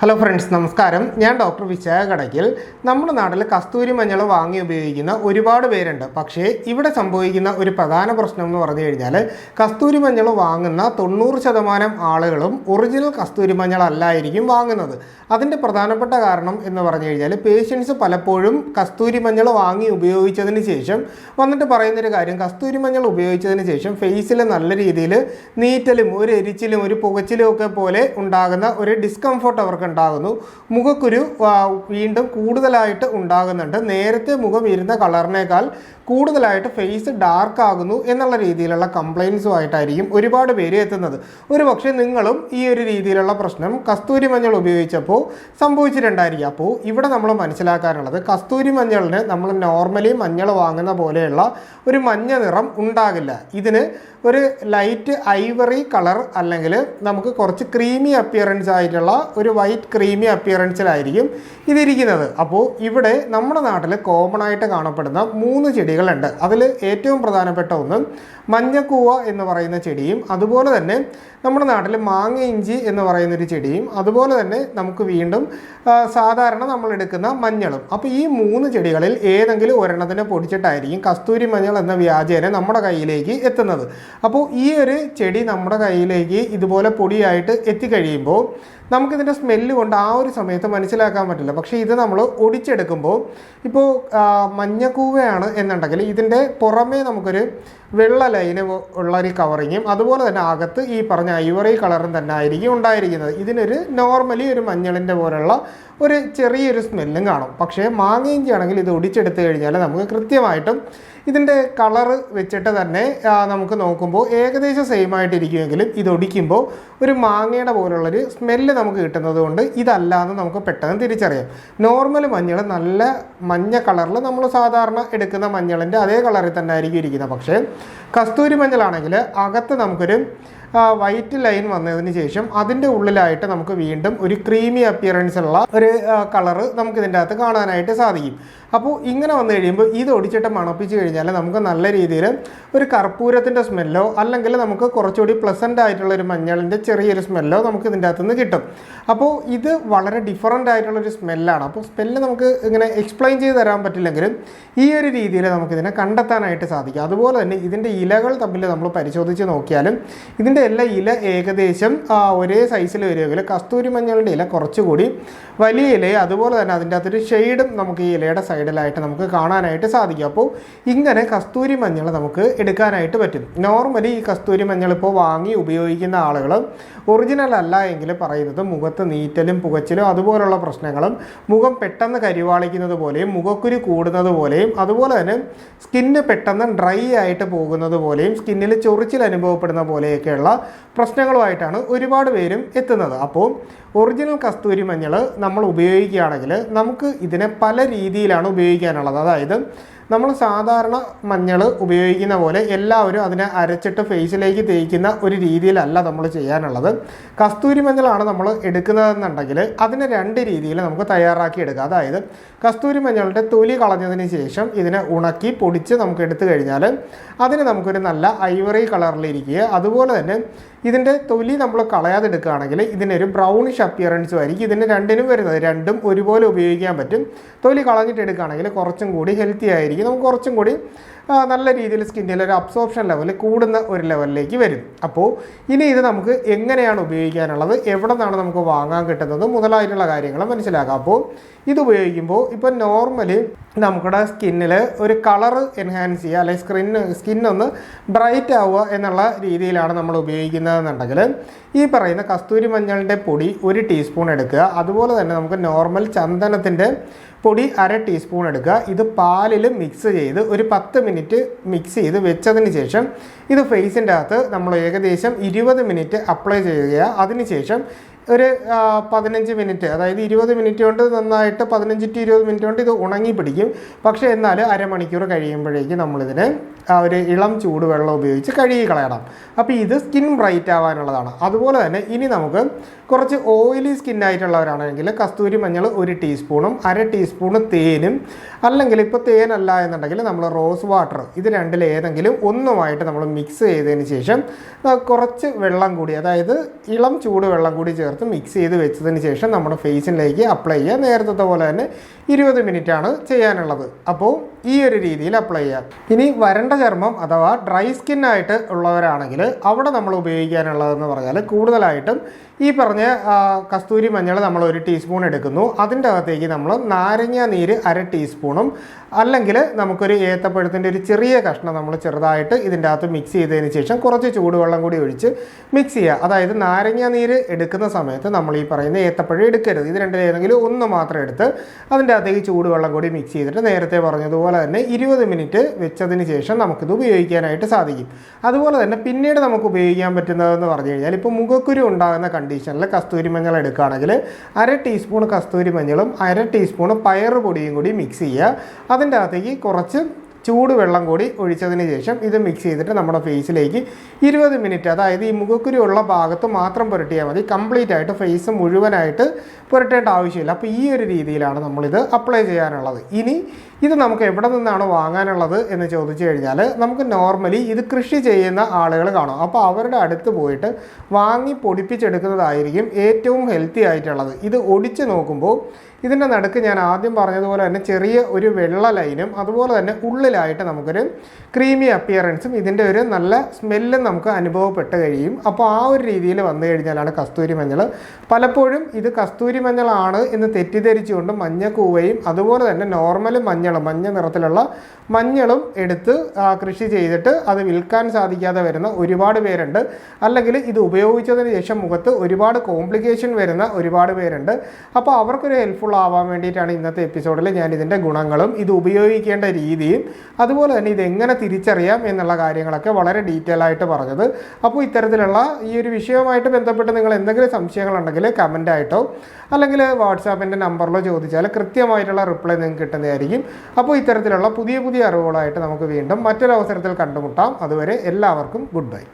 Hello friends നമസ്കാരം. ഞാൻ doctor Vishakha കടക്കിൽ നമ്മുടെ നാട്ടിൽ കസ്തൂരി മഞ്ഞൾ വാങ്ങി ഉപയോഗിക്കുന്ന ഒരുപാട് പേരുണ്ട്. പക്ഷേ ഇവിടെ സംഭവിക്കുന്ന ഒരു പ്രധാന പ്രശ്നം എന്ന് പറഞ്ഞു കഴിഞ്ഞാൽ കസ്തൂരി മഞ്ഞൾ വാങ്ങുന്ന തൊണ്ണൂറ് ശതമാനം ആളുകളും ഒറിജിനൽ കസ്തൂരി മഞ്ഞൾ അല്ലായിരിക്കും വാങ്ങുന്നത്. അതിന്റെ പ്രധാനപ്പെട്ട കാരണം എന്ന് പറഞ്ഞു കഴിഞ്ഞാൽ പേഷ്യൻസ് പലപ്പോഴും കസ്തൂരി മഞ്ഞൾ വാങ്ങി ഉപയോഗിച്ചതിന് ശേഷം വന്നിട്ട് പറയുന്നൊരു കാര്യം കസ്തൂരി മഞ്ഞൾ ഉപയോഗിച്ചതിന് ശേഷം ഫേസിൽ നല്ല രീതിയിൽ നീറ്റലും ഒരു എരിച്ചിലും ഒരു പുകച്ചിലും ഒക്കെ പോലെ ഉണ്ടാകുന്ന ഒരു ഡിസ്കംഫർട്ട് അവർക്ക് ഉണ്ടാകുന്നു. മുഖക്കുരു വീണ്ടും കൂടുതലായിട്ട് ഉണ്ടാകുന്നുണ്ട്. നേരത്തെ മുഖം ഇരുന്ന കളറിനേക്കാൾ കൂടുതലായിട്ട് ഫേസ് ഡാർക്ക് ആകുന്നു എന്നുള്ള രീതിയിലുള്ള കംപ്ലയിൻസുമായിട്ടായിരിക്കും ഒരുപാട് പേര് എത്തുന്നത്. ഒരു പക്ഷേ നിങ്ങളും ഈ ഒരു രീതിയിലുള്ള പ്രശ്നം കസ്തൂരി മഞ്ഞൾ ഉപയോഗിച്ചപ്പോൾ സംഭവിച്ചിട്ടുണ്ടായിരിക്കും. അപ്പോൾ ഇവിടെ നമ്മൾ മനസ്സിലാക്കാനുള്ളത് കസ്തൂരി മഞ്ഞളിന് നമ്മൾ നോർമലി മഞ്ഞൾ വാങ്ങുന്ന പോലെയുള്ള ഒരു മഞ്ഞ നിറം ഉണ്ടാകില്ല. ഇതിന് ഒരു ലൈറ്റ് ഐവറി കളർ അല്ലെങ്കിൽ നമുക്ക് കുറച്ച് ക്രീമി അപ്പിയറൻസ് ആയിട്ടുള്ള ഒരു വൈറ്റ് ക്രീമി അപ്പിയറൻസിലായിരിക്കും ഇതിരിക്കുന്നത്. അപ്പോൾ ഇവിടെ നമ്മുടെ നാട്ടിൽ കോമൺ ആയിട്ട് കാണപ്പെടുന്ന മൂന്ന് ചെടികളുണ്ട്. അതിൽ ഏറ്റവും പ്രധാനപ്പെട്ട ഒന്ന് മഞ്ഞക്കൂവ എന്ന് പറയുന്ന ചെടിയും അതുപോലെ തന്നെ നമ്മുടെ നാട്ടിൽ മാങ്ങ ഇഞ്ചി എന്ന് പറയുന്ന ഒരു ചെടിയും അതുപോലെ തന്നെ നമുക്ക് വീണ്ടും സാധാരണ നമ്മൾ എടുക്കുന്ന മഞ്ഞളും. അപ്പോൾ ഈ മൂന്ന് ചെടികളിൽ ഏതെങ്കിലും ഒരെണ്ണത്തിനെ പൊടിച്ചിട്ടായിരിക്കും കസ്തൂരി മഞ്ഞൾ എന്ന വ്യാജേന നമ്മുടെ കയ്യിലേക്ക് എത്തുന്നത്. അപ്പോൾ ഈ ഒരു ചെടി നമ്മുടെ കയ്യിലേക്ക് ഇതുപോലെ പൊടിയായിട്ട് എത്തിക്കഴിയുമ്പോൾ നമുക്കിതിന്റെ സ്മെല്ല് കൊണ്ട് ആ ഒരു സമയത്ത് മനസ്സിലാക്കാൻ പറ്റില്ല. പക്ഷേ ഇത് നമ്മൾ ഒടിച്ചെടുക്കുമ്പോൾ ഇപ്പോൾ മഞ്ഞക്കൂവയാണ് എന്നുണ്ടെങ്കിൽ ഇതിന്റെ പുറമേ നമുക്കൊരു വെള്ള ലൈന് ഉള്ള ഒരു കവറിങ്ങും അതുപോലെ തന്നെ അകത്ത് ഈ പറഞ്ഞ ഐവറി കളറും തന്നെ ആയിരിക്കും ഉണ്ടായിരിക്കുന്നത്. ഇതിനൊരു നോർമലി ഒരു മഞ്ഞളിന്റെ പോലുള്ള ഒരു ചെറിയൊരു സ്മെല്ലും കാണും. പക്ഷേ മാങ്ങയിഞ്ചി ആണെങ്കിൽ ഇത് ഒടിച്ചെടുത്ത് കഴിഞ്ഞാൽ നമുക്ക് കൃത്യമായിട്ടും ഇതിന്റെ കളറ് വെച്ചിട്ട് തന്നെ നമുക്ക് നോക്കുമ്പോൾ ഏകദേശം സെയിം ആയിട്ടിരിക്കുമെങ്കിലും ഇത് ഒടിക്കുമ്പോൾ ഒരു മാങ്ങയുടെ പോലുള്ളൊരു സ്മെല്ല് നമുക്ക് കിട്ടുന്നത് കൊണ്ട് ഇതല്ലാന്ന് നമുക്ക് പെട്ടെന്ന് തിരിച്ചറിയാം. നോർമൽ മഞ്ഞൾ നല്ല മഞ്ഞ കളറിൽ നമ്മൾ സാധാരണ എടുക്കുന്ന മഞ്ഞളിന്റെ അതേ കളറിൽ തന്നെ ആയിരിക്കും ഇരിക്കുന്നത്. പക്ഷേ കസ്തൂരി മഞ്ഞളാണെങ്കിൽ അകത്ത് നമുക്കൊരു വൈറ്റ് ലൈൻ വന്നതിന് ശേഷം അതിന്റെ ഉള്ളിലായിട്ട് നമുക്ക് വീണ്ടും ഒരു ക്രീമി അപ്പിയറൻസ് ഉള്ള ഒരു കളറ് നമുക്ക് ഇതിന്റെ അകത്ത് കാണാനായിട്ട് സാധിക്കും. അപ്പോൾ ഇങ്ങനെ വന്നു കഴിയുമ്പോൾ ഇത് ഒടിച്ചിട്ട് മണപ്പിച്ച് കഴിഞ്ഞാൽ നമുക്ക് നല്ല രീതിയിൽ ഒരു കർപ്പൂരത്തിന്റെ സ്മെല്ലോ അല്ലെങ്കിൽ നമുക്ക് കുറച്ചുകൂടി പ്ലസന്റ് ആയിട്ടുള്ള ഒരു മഞ്ഞളിന്റെ ചെറിയൊരു സ്മെല്ലോ നമുക്ക് ഇതിന്റെ അകത്തുനിന്ന് കിട്ടും. അപ്പോൾ ഇത് വളരെ ഡിഫറന്റ് ആയിട്ടുള്ളൊരു സ്മെല്ലാണ് അപ്പോൾ സ്മെല്ല് നമുക്ക് ഇങ്ങനെ എക്സ്പ്ലെയിൻ ചെയ്ത് തരാൻ പറ്റില്ലെങ്കിലും ഈ ഒരു രീതിയിൽ നമുക്കിതിനെ കണ്ടെത്താനായിട്ട് സാധിക്കും. അതുപോലെ തന്നെ ഇതിന്റെ ഇലകൾ തമ്മിൽ നമ്മൾ പരിശോധിച്ച് നോക്കിയാലും ഇതിന്റെ എല്ലാ ഇല ഏകദേശം ഒരേ സൈസിൽ വരുമെങ്കിൽ കസ്തൂരി മഞ്ഞളുടെ ഇല കുറച്ചുകൂടി വലിയ ഇലയെ. അതുപോലെ തന്നെ അതിന്റെ അകത്തൊരു ഷെയ്ഡും നമുക്ക് ഈ ഇലയുടെ സൈഡിലായിട്ട് നമുക്ക് കാണാനായിട്ട് സാധിക്കും. അപ്പോൾ ഇങ്ങനെ കസ്തൂരി മഞ്ഞൾ നമുക്ക് എടുക്കാനായിട്ട് പറ്റും. നോർമലി ഈ കസ്തൂരി മഞ്ഞൾ ഇപ്പോൾ വാങ്ങി ഉപയോഗിക്കുന്ന ആളുകൾ ഒറിജിനൽ അല്ല എങ്കിൽ പറയുന്നത് മുഖത്ത് നീറ്റലും പുകച്ചിലും അതുപോലുള്ള പ്രശ്നങ്ങളും മുഖം പെട്ടെന്ന് കരിവാളിക്കുന്നത് പോലെയും മുഖക്കുരു കൂടുന്നത് പോലെയും അതുപോലെ തന്നെ സ്കിന്ന് പെട്ടെന്ന് ഡ്രൈ ആയിട്ട് പോകുന്നത് പോലെയും സ്കിന്നിൽ ചൊറിച്ചിൽ അനുഭവപ്പെടുന്ന പോലെയൊക്കെയുള്ള പ്രശ്നങ്ങളുമായിട്ടാണ് ഒരുപാട് പേരും എത്തുന്നത്. അപ്പോൾ ഒറിജിനൽ കസ്തൂരി മഞ്ഞൾ നമ്മൾ ഉപയോഗിക്കുകയാണെങ്കിൽ നമുക്ക് ഇതിനെ പല രീതിയിലാണ് ഉപയോഗിക്കാനുള്ളത്. അതായത് നമ്മൾ സാധാരണ മഞ്ഞൾ ഉപയോഗിക്കുന്ന പോലെ എല്ലാവരും അതിനെ അരച്ചിട്ട് ഫേസിലേക്ക് തേക്കുന്ന ഒരു രീതിയിലല്ല നമ്മൾ ചെയ്യാനുള്ളത്. കസ്തൂരി മഞ്ഞളാണ് നമ്മൾ എടുക്കുന്നതെന്നുണ്ടെങ്കിൽ അതിനെ രണ്ട് രീതിയിൽ നമുക്ക് തയ്യാറാക്കി എടുക്കാം. അതായത് കസ്തൂരി മഞ്ഞളുടെ തൊലി കളഞ്ഞതിന് ശേഷം ഇതിനെ ഉണക്കി പൊടിച്ച് നമുക്ക് എടുത്തു കഴിഞ്ഞാൽ അതിന് നമുക്കൊരു നല്ല ഐവറി കളറിലിരിക്കുക അതുപോലെ തന്നെ ഇതിന്റെ തൊലി നമ്മൾ കളയാതെ കളയാതെടുക്കുകയാണെങ്കിൽ ഇതിനൊരു ബ്രൗണിഷ് അപ്പിയറൻസും ആയിരിക്കും. ഇതിന് രണ്ടിനും വരുന്നത്. രണ്ടും ഒരുപോലെ ഉപയോഗിക്കാൻ പറ്റും. തൊലി കളഞ്ഞിട്ട് എടുക്കുകയാണെങ്കിൽ കുറച്ചും കൂടി ഹെൽത്തി ആയിരിക്കും. നമുക്ക് കുറച്ചും കൂടി നല്ല രീതിയിൽ സ്കിന്നിൽ ഒരു അബ്സോർപ്ഷൻ ലെവൽ കൂടുന്ന ഒരു ലെവലിലേക്ക് വരും. അപ്പോൾ ഇനി ഇത് നമുക്ക് എങ്ങനെയാണ് ഉപയോഗിക്കാനുള്ളത് എവിടെ നിന്നാണ് നമുക്ക് വാങ്ങാൻ കിട്ടുന്നത് മുതലായിട്ടുള്ള കാര്യങ്ങൾ മനസ്സിലാക്കാം. അപ്പോൾ ഇത് ഉപയോഗിക്കുമ്പോൾ ഇപ്പോൾ നോർമലി നമ്മുടെ സ്കിന്നിൽ ഒരു കളർ എൻഹാൻസ് ചെയ്യുക അല്ലെങ്കിൽ സ്കിന്ന് സ്കിന്നൊന്ന് ബ്രൈറ്റ് ആവുക എന്നുള്ള രീതിയിലാണ് നമ്മൾ ഉപയോഗിക്കുന്നതെന്നുണ്ടെങ്കിൽ ഈ പറയുന്ന കസ്തൂരി മഞ്ഞളിന്റെ പൊടി ഒരു ടീസ്പൂൺ എടുക്കുക. അതുപോലെ തന്നെ നമുക്ക് നോർമൽ ചന്ദനത്തിന്റെ പൊടി അര ടീസ്പൂൺ എടുക്കുക. ഇത് പാലിൽ മിക്സ് ചെയ്ത് ഒരു പത്ത് മിനിറ്റ് മിക്സ് ചെയ്ത് വെച്ചതിന് ശേഷം ഇത് ഫേസിന്റെ അകത്ത് നമ്മൾ ഏകദേശം ഇരുപത് മിനിറ്റ് അപ്ലൈ ചെയ്യുക. അതിനുശേഷം ഒരു പതിനഞ്ച് മിനിറ്റ് അതായത് ഇരുപത് മിനിറ്റ് കൊണ്ട് നന്നായിട്ട് പതിനഞ്ച് ടു ഇരുപത് മിനിറ്റ് കൊണ്ട് ഇത് ഉണങ്ങി പിടിക്കും. പക്ഷേ എന്നാൽ അരമണിക്കൂർ കഴിയുമ്പോഴേക്കും നമ്മളിതിനെ ആ ഒരു ഇളം ചൂടുവെള്ളം ഉപയോഗിച്ച് കഴുകി കളയണം അപ്പോൾ ഇത് സ്കിൻ ബ്രൈറ്റ് ആവാനുള്ളതാണ്. അതുപോലെ തന്നെ ഇനി നമുക്ക് കുറച്ച് ഓയിലി സ്കിൻ ആയിട്ടുള്ളവരാണെങ്കിൽ കസ്തൂരി മഞ്ഞൾ ഒരു ടീസ്പൂണും അര ടീസ്പൂണ് തേനും അല്ലെങ്കിൽ ഇപ്പോൾ തേനല്ല എന്നുണ്ടെങ്കിൽ നമ്മൾ റോസ് വാട്ടർ ഇത് രണ്ടിൽ ഏതെങ്കിലും ഒന്നുമായിട്ട് നമ്മൾ മിക്സ് ചെയ്തതിന് ശേഷം കുറച്ച് വെള്ളം കൂടി അതായത് ഇളം ചൂട് വെള്ളം കൂടി ചേർത്ത് മിക്സ് ചെയ്ത് വെച്ചതിന് ശേഷം നമ്മുടെ ഫേസിലേക്ക് അപ്ലൈ ചെയ്യുക. നേരത്തെ പോലെ തന്നെ ഇരുപത് ആണ് ചെയ്യാനുള്ളത്. അപ്പോൾ ഈ ഒരു രീതിയിൽ അപ്ലൈ ചെയ്യാം ഇനി വരണ്ട ചർമ്മം അഥവാ ഡ്രൈ സ്കിൻ ആയിട്ട് ഉള്ളവരാണെങ്കിൽ അവിടെ നമ്മൾ ഉപയോഗിക്കാനുള്ളതെന്ന് പറഞ്ഞാൽ കൂടുതലായിട്ടും ഈ പറഞ്ഞ കസ്തൂരി മഞ്ഞൾ നമ്മൾ ഒരു ടീസ്പൂൺ എടുക്കുന്നു. അതിന്റെ അകത്തേക്ക് നമ്മൾ നാരങ്ങ നീര് അര ടീസ്പൂണും അല്ലെങ്കിൽ നമുക്കൊരു ഏത്തപ്പഴത്തിന്റെ ഒരു ചെറിയ കഷ്ണം നമ്മൾ ചെറുതായിട്ട് ഇതിന്റെ അകത്ത് മിക്സ് ചെയ്തതിന് ശേഷം കുറച്ച് ചൂടുവെള്ളം കൂടി ഒഴിച്ച് മിക്സ് ചെയ്യുക. അതായത് നാരങ്ങ നീര് എടുക്കുന്ന സമയത്ത് നമ്മൾ ഈ പറയുന്ന ഏത്തപ്പഴം എടുക്കരുത്. ഇത് രണ്ടിൽ ഏതെങ്കിലും ഒന്ന് മാത്രം എടുത്ത് അതിന്റെ അകത്തേക്ക് ചൂടുവെള്ളം കൂടി മിക്സ് ചെയ്തിട്ട് നേരത്തെ പറഞ്ഞതുപോലെ തന്നെ ഇരുപത് മിനിറ്റ് വെച്ചതിന് ശേഷം നമുക്കിത് ഉപയോഗിക്കാനായിട്ട് സാധിക്കും. അതുപോലെ തന്നെ പിന്നീട് നമുക്ക് ഉപയോഗിക്കാൻ പറ്റുന്നതെന്ന് പറഞ്ഞു കഴിഞ്ഞാൽ ഇപ്പോൾ മുഖക്കുരു ഉണ്ടാകുന്ന കണ്ടീഷനിൽ കസ്തൂരി മഞ്ഞൾ എടുക്കുകയാണെങ്കിൽ അര ടീസ്പൂൺ കസ്തൂരി മഞ്ഞളും അര ടീസ്പൂൺ പയർ പൊടിയും കൂടി മിക്സ് ചെയ്യുക. അതിന്റെ അകത്തേക്ക് കുറച്ച് ചൂട് വെള്ളം കൂടി ഒഴിച്ചതിന് ശേഷം ഇത് മിക്സ് ചെയ്തിട്ട് നമ്മുടെ ഫേസിലേക്ക് ഇരുപത് മിനിറ്റ് അതായത് ഈ മുഖക്കുരി ഉള്ള ഭാഗത്ത് മാത്രം പുരട്ടിയാൽ മതി. കംപ്ലീറ്റ് ആയിട്ട് ഫേസ് മുഴുവനായിട്ട് പുരട്ടേണ്ട ആവശ്യമില്ല. അപ്പോൾ ഈ ഒരു രീതിയിലാണ് നമ്മളിത് അപ്ലൈ ചെയ്യാനുള്ളത്. ഇനി ഇത് നമുക്ക് എവിടെ നിന്നാണ് വാങ്ങാനുള്ളത് എന്ന് ചോദിച്ചു കഴിഞ്ഞാൽ നമുക്ക് നോർമലി ഇത് കൃഷി ചെയ്യുന്ന ആളുകൾ കാണും. അപ്പോൾ അവരുടെ അടുത്ത് പോയിട്ട് വാങ്ങി പൊടിപ്പിച്ചെടുക്കുന്നതായിരിക്കും ഏറ്റവും ഹെൽത്തി ആയിട്ടുള്ളത്. ഇത് ഒടിച്ച് നോക്കുമ്പോൾ ഇതിന്റെ നടുക്ക് ഞാൻ ആദ്യം പറഞ്ഞതുപോലെ തന്നെ ചെറിയ ഒരു വെള്ള ലൈനും അതുപോലെ തന്നെ ഉള്ളിലായിട്ട് നമുക്കൊരു ക്രീമി അപ്പിയറൻസും ഇതിന്റെ ഒരു നല്ല സ്മെല്ലും നമുക്ക് അനുഭവപ്പെട്ട് കഴിയും. അപ്പോൾ ആ ഒരു രീതിയിൽ വന്നു കഴിഞ്ഞാലാണ് കസ്തൂരി മഞ്ഞൾ. പലപ്പോഴും ഇത് കസ്തൂരി മഞ്ഞളാണ് എന്ന് തെറ്റിദ്ധരിച്ചുകൊണ്ട് മഞ്ഞക്കൂവയും അതുപോലെ തന്നെ നോർമൽ മഞ്ഞളും മഞ്ഞ നിറത്തിലുള്ള മഞ്ഞളും എടുത്ത് കൃഷി ചെയ്തിട്ട് അത് വിൽക്കാൻ സാധിക്കാതെ വരുന്ന ഒരുപാട് പേരുണ്ട്. അല്ലെങ്കിൽ ഇത് ഉപയോഗിച്ചതിന് ശേഷം മുഖത്ത് ഒരുപാട് കോംപ്ലിക്കേഷൻ വരുന്ന ഒരുപാട് പേരുണ്ട്. അപ്പോൾ അവർക്കൊരു ഹെൽപ്ഫുൾ ആവാൻ വേണ്ടിയിട്ടാണ് ഇന്നത്തെ എപ്പിസോഡിൽ ഞാൻ ഇതിന്റെ ഗുണങ്ങളും ഇത് ഉപയോഗിക്കേണ്ട രീതിയും അതുപോലെ തന്നെ ഇത് എങ്ങനെ തിരിച്ചറിയാം എന്നുള്ള കാര്യങ്ങളൊക്കെ വളരെ ഡീറ്റെയിൽ ആയിട്ട് പറഞ്ഞത്. അപ്പോൾ ഇത്തരത്തിലുള്ള ഈ ഒരു വിഷയവുമായിട്ട് ബന്ധപ്പെട്ട് നിങ്ങൾ എന്തെങ്കിലും സംശയങ്ങളുണ്ടെങ്കിൽ കമന്റ് ആയിട്ടോ അല്ലെങ്കിൽ വാട്സാപ്പിന്റെ നമ്പറിലോ ചോദിച്ചാൽ കൃത്യമായിട്ടുള്ള റിപ്ലൈ നിങ്ങൾക്ക് കിട്ടുന്നതായിരിക്കും. അപ്പോൾ ഇത്തരത്തിലുള്ള പുതിയ പുതിയ അറിവുകളായിട്ട് നമുക്ക് വീണ്ടും മറ്റൊരവസരത്തിൽ കണ്ടുമുട്ടാം. അതുവരെ എല്ലാവർക്കും ഗുഡ് ബൈ